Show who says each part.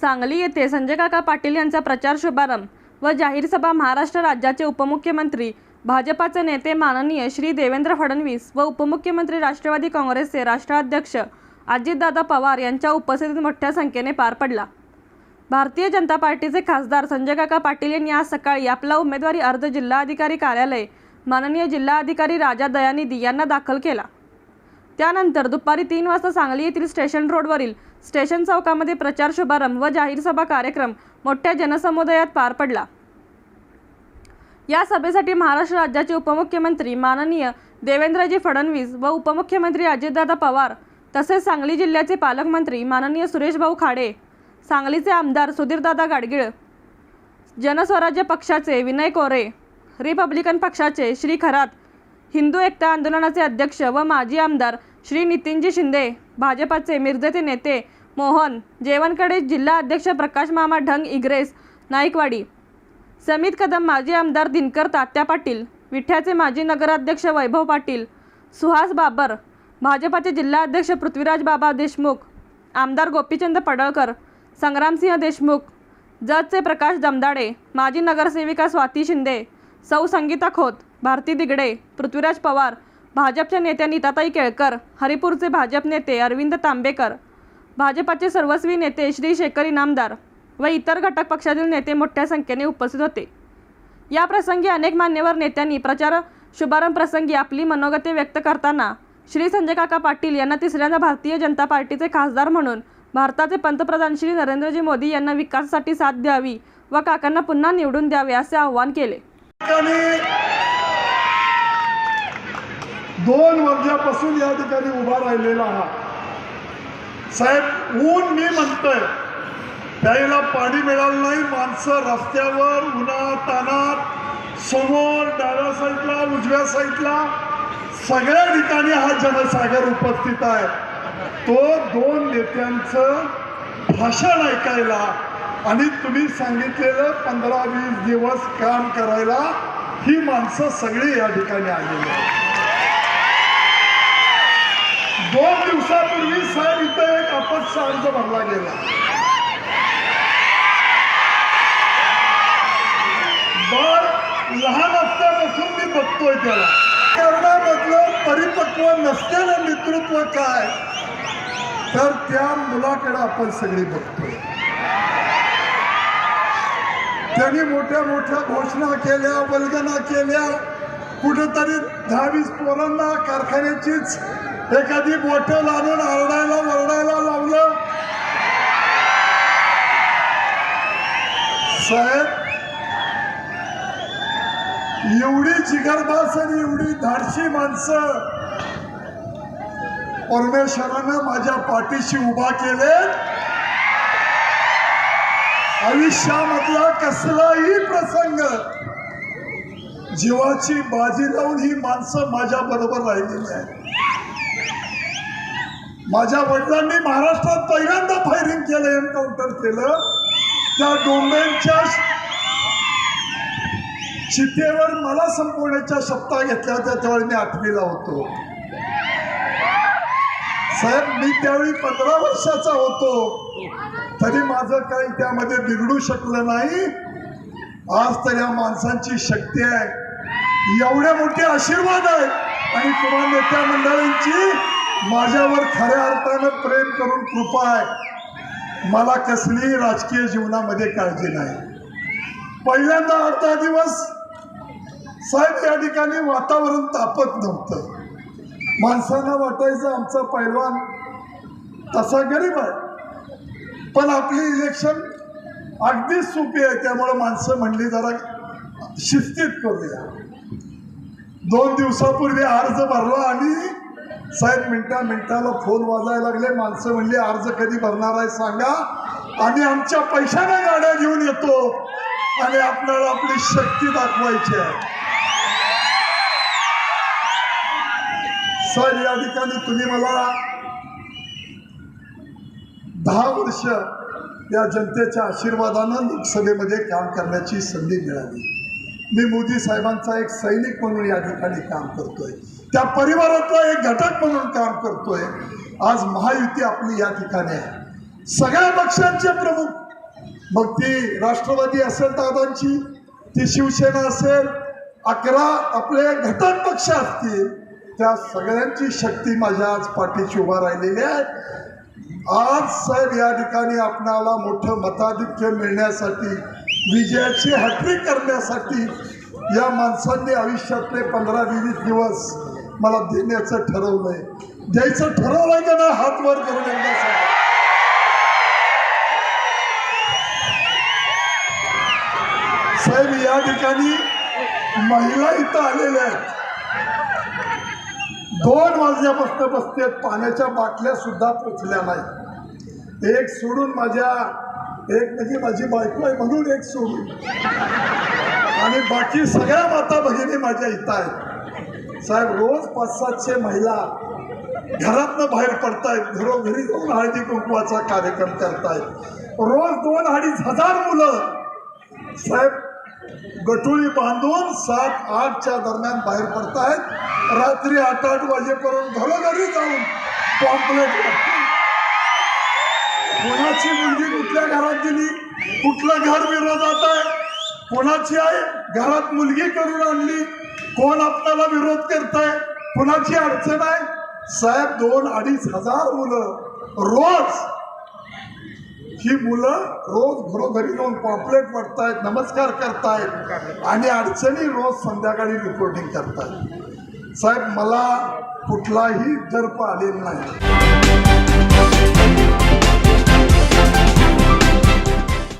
Speaker 1: सांगली येथे संजय काका पाटील यांचा प्रचार शुभारंभ व जाहीर सभा महाराष्ट्र राज्याचे उपमुख्यमंत्री भाजपाचे नेते माननीय श्री देवेंद्र फडणवीस व उपमुख्यमंत्री राष्ट्रवादी काँग्रेसचे राष्ट्राध्यक्ष अजितदादा पवार यांच्या उपस्थितीत मोठ्या संख्येने पार पडला. भारतीय जनता पार्टीचे खासदार संजय काका पाटील यांनी आज सकाळी आपला उमेदवारी अर्ज जिल्हाधिकारी कार्यालय माननीय जिल्हाधिकारी राजा दयानिधी यांना दाखल केला. त्यानंतर दुपारी तीन वाजता सांगली येथील स्टेशन रोडवरील स्टेशन चौकामध्ये प्रचार शुभारंभ व जाहीर सभा कार्यक्रम मोठ्या जनसमुदायात पार पडला. या सभेसाठी महाराष्ट्र राज्याचे उपमुख्यमंत्री माननीय देवेंद्रजी फडणवीस व उपमुख्यमंत्री अजितदादा पवार तसेच सांगली जिल्ह्याचे पालकमंत्री माननीय सुरेशभाऊ खाडे सांगलीचे आमदार सुधीरदादा गाडगीळ जनस्वराज्य पक्षाचे विनय कोरे रिपब्लिकन पक्षाचे श्री खरात हिंदू एकता आंदोलनाचे अध्यक्ष व माजी आमदार श्री नितीनजी शिंदे भाजपाचे मिरजेचे नेते मोहन जेवणकडे जिल्हा अध्यक्ष प्रकाश मामा ढंग इग्रेस नाईकवाडी. समित कदम माजी आमदार दिनकर तात्या पाटील विठ्याचे माजी नगराध्यक्ष वैभव पाटील सुहास बाबर भाजपाचे जिल्हा अध्यक्ष पृथ्वीराज बाबा देशमुख आमदार गोपीचंद पडळकर संग्रामसिंह देशमुख जजचे प्रकाश जमदाडे माजी नगरसेविका स्वाती शिंदे सौ संगीता खोत भारती दिगडे पृथ्वीराज पवार भाजपच्या नेत्या नीताताई केळकर हरिपूरचे भाजप नेते अरविंद तांबेकर भाजपाचे सर्वस्वी नेते श्री शेखर इनामदार व इतर घटक पक्षातील नेते मोठ्या संख्येने उपस्थित होते. या प्रसंगी अनेक मान्यवर नेत्यांनी प्रचार शुभारंभ प्रसंगी आपली मनोगते व्यक्त करताना श्री संजय काका पाटील यांना तिसऱ्यांदा भारतीय जनता पार्टीचे खासदार म्हणून भारताचे पंतप्रधान श्री नरेंद्रजी मोदी यांना विकासासाठी साथ द्यावी व काकांना पुन्हा निवडून द्यावे असे आवाहन केले.
Speaker 2: दोन वर्षापासून या ठिकाणी उभा राहिलेला आहात साहेब ऊन मी म्हणतोय त्याला पाणी मिळालं नाही माणसं रस्त्यावर उन्हात तानात समोर डाव्या साईडला उजव्या साईडला सगळ्या ठिकाणी हा जनसागर उपस्थित आहे. तो दोन नेत्यांचं भाषण ऐकायला आणि तुम्ही सांगितलेलं पंधरा वीस दिवस काम करायला ही माणसं सगळी या ठिकाणी आलेली आहेत. दोन दिवसापूर्वी साहेब इथं एक अपक्ष अर्ज भरला गेला. बर लहान असल्यापासून मी बघतोय त्याला. कारणामधलं परिपक्व नसलेलं नेतृत्व काय? तर त्या मुलाकडे आपण सगळे बघतोय. त्यांनी मोठ्या मोठ्या घोषणा केल्या वल्गना केल्या. कुठेतरी दहावीस पोरांना कारखान्याचीच एखादी बोटं लावून आरडायला वरडायला लावलं. साहेब एवढी जिगरबास आणि एवढी धाडशी माणसं परमेश्वरानं माझ्या पाठीशी उभा केले आयुष्यामधला कसलाही प्रसंग जीवाची बाजी लावून ही माणसं माझ्या बरोबर राहिलेली आहे माझ्या वडिलांनी महाराष्ट्रात पहिल्यांदा फायरिंग केलं एन्काउंटर केलं. त्या डोंबेंच्या चितेवर मला संपवण्याच्या शपथा घेतल्या होत्या त्यावेळी मी आठवीला होतो. साहेब मी त्यावेळी पंधरा वर्षाचा होतो. तरी माझं काही त्यामध्ये बिघडू शकलं नाही. आज तर या माणसांची शक्ती आहे. एवढे मोठे आशीर्वाद आहेत आणि तुम्हा नेत्या मंडळींची माझ्यावर खऱ्या अर्थानं प्रेम करून कृपा आहे. मला कसलीही राजकीय जीवनामध्ये काळजी नाही. पहिल्यांदा अर्धा दिवस साहेब या ठिकाणी वातावरण तापत नव्हतं. माणसांना वाटायचं आमचा पैलवान तसा गरीब आहे. पण आपली इलेक्शन अगदीच सोपी आहे त्यामुळं माणसं म्हणली जरा शिस्तीत करूया. दोन दिवसापूर्वी अर्ज भरला आणि साहेब मिनटा मिनटाला फोन वाजायला लागले. माणसं म्हणली अर्ज कधी भरणार आहे सांगा. आम्ही आमच्या पैशाने गाड्या घेऊन येतो आणि आपल्याला आपली शक्ती दाखवायची आहे. सर या ठिकाणी तुम्ही मला दहा वर्ष या जनतेच्या आशीर्वादानं लोकसभेमध्ये काम करण्याची संधी मिळाली. मी मोदी साहेबांचा एक सैनिक म्हणून या ठिकाणी काम करतोय. त्या परिवारातला एक घटक म्हणून काम करतोय. आज महायुती आपली या ठिकाणी आहे. सगळ्या पक्षांचे प्रमुख. मग ती राष्ट्रवादी असेल दादांची ती शिवसेना असेल अकरा आपले घटक पक्ष असतील त्या सगळ्यांची शक्ती माझ्या आज पाठीशी उभा राहिलेली आहे. आज साहेब या ठिकाणी आपणाला मोठं मताधिक्य मिळण्यासाठी विजयाची हॅट्रिक करण्यासाठी या माणसांनी आयुष्यातले पंधरा वीस दिवस मला देण्याचं ठरवलंय. द्यायचं ठरवलंय का ना हात वर करून एकदा सांगा. साहेब या ठिकाणी महिला इथं आलेल्या आहेत. दोन वाजल्यापासून बसतेत पाण्याच्या बाटल्या सुद्धा पोचल्या नाही एक सोडून माझ्या एक म्हणजे माझी बायको आहे म्हणून एक सोडून. आणि बाकी सगळ्या माता भगिनी माझ्या इथं आहेत. साहेब रोज पाच सातशे महिला घरातनं बाहेर पडतायत घरोघरी जाऊन हळदी कुंकवाचा कार्यक्रम करतायत. रोज दोन अडीच हजार मुलं. साहेब गटुळी बांधून सात आठच्या दरम्यान बाहेर पडतायत. रात्री आठ आठ वाजेपर्यंत घरोघरी जाऊन पॉम्पलेट कोणाची मुलगी कुठल्या घरात गेली? कुठलं घर विरोधात आहे? कोणाची आहे घरात मुलगी करून आणली? कोण आपल्याला विरोध करताय? कोणाची अडचण आहे? साहेब दोन अडीच हजार मुलं रोज. ही मुलं रोज घरोघरी जाऊन पॉम्पलेट वाटतायत नमस्कार करतायत आणि अडचणी रोज संध्याकाळी रिपोर्टिंग करतायत. साहेब मला कुठलाही दर्प आलेला नाही.